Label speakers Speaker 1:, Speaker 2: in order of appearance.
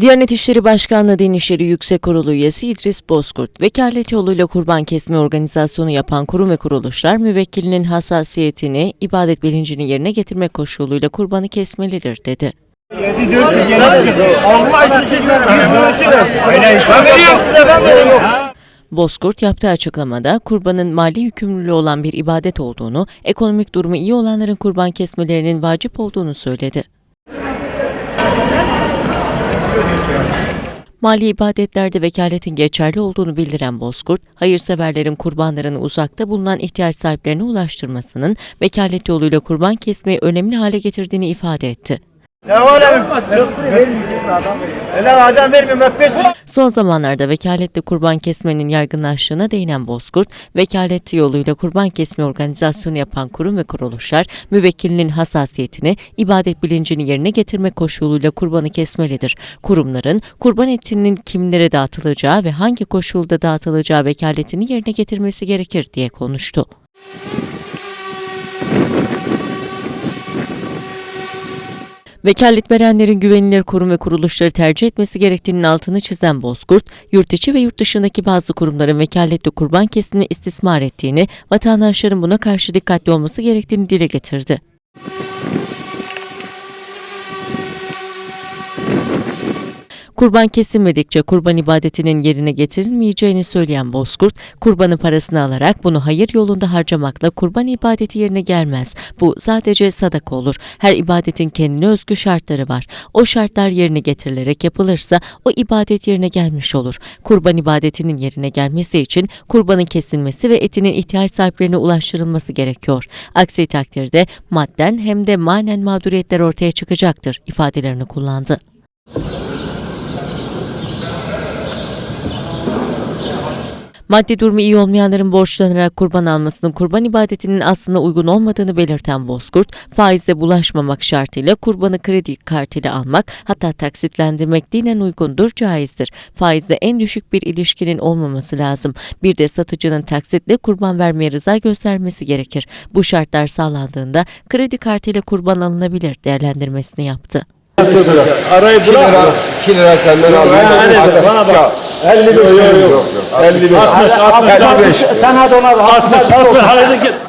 Speaker 1: Diyanet İşleri Başkanlığı Din İşleri Yüksek Kurulu üyesi İdris Bozkurt, vekalet yoluyla kurban kesme organizasyonu yapan kurum ve kuruluşlar müvekkilinin hassasiyetini, ibadet bilincini yerine getirmek koşuluyla kurbanı kesmelidir, dedi.
Speaker 2: Veriyorum.
Speaker 1: Bozkurt yaptığı açıklamada kurbanın mali yükümlülüğü olan bir ibadet olduğunu, ekonomik durumu iyi olanların kurban kesmelerinin vacip olduğunu söyledi. Mali ibadetlerde vekaletin geçerli olduğunu bildiren Bozkurt, hayırseverlerin kurbanlarını uzakta bulunan ihtiyaç sahiplerine ulaştırmasının vekalet yoluyla kurban kesmeyi önemli hale getirdiğini ifade etti.
Speaker 2: Ne var? Öyle adam vermiyorum öpüş.
Speaker 1: Son zamanlarda vekaletle kurban kesmenin yaygınlaştığına değinen Bozkurt, vekalet yoluyla kurban kesme organizasyonu yapan kurum ve kuruluşlar, müvekkilinin hassasiyetini, ibadet bilincini yerine getirmek koşuluyla kurbanı kesmelidir. Kurumların, kurban etinin kimlere dağıtılacağı ve hangi koşulda dağıtılacağı vekaletini yerine getirmesi gerekir diye konuştu. Vekalet verenlerin güvenilir kurum ve kuruluşları tercih etmesi gerektiğinin altını çizen Bozkurt, yurt içi ve yurt dışındaki bazı kurumların vekaletle kurban kesimini istismar ettiğini, vatandaşların buna karşı dikkatli olması gerektiğini dile getirdi. Kurban kesilmedikçe kurban ibadetinin yerine getirilmeyeceğini söyleyen Bozkurt, kurbanın parasını alarak bunu hayır yolunda harcamakla kurban ibadeti yerine gelmez. Bu sadece sadaka olur. Her ibadetin kendine özgü şartları var. O şartlar yerine getirilerek yapılırsa o ibadet yerine gelmiş olur. Kurban ibadetinin yerine gelmesi için kurbanın kesilmesi ve etinin ihtiyaç sahiplerine ulaştırılması gerekiyor. Aksi takdirde madden hem de manen mağduriyetler ortaya çıkacaktır ifadelerini kullandı. Maddi durumu iyi olmayanların borçlanarak kurban almasının kurban ibadetinin aslında uygun olmadığını belirten Bozkurt, faize bulaşmamak şartıyla kurbanı kredi kartıyla almak hatta taksitlendirmek dinen uygundur, caizdir. Faizde en düşük bir ilişkinin olmaması lazım. Bir de satıcının taksitle kurban vermeye rıza göstermesi gerekir. Bu şartlar sağlandığında kredi kartıyla kurban alınabilir değerlendirmesini yaptı.
Speaker 3: Arayı bırak. 2 lira senden aldım.
Speaker 2: bana bak.
Speaker 3: 50 lira yok yok. 50 lira.
Speaker 2: 60, 60,
Speaker 3: 55.
Speaker 2: Sen hadi ona 60, 60, 60,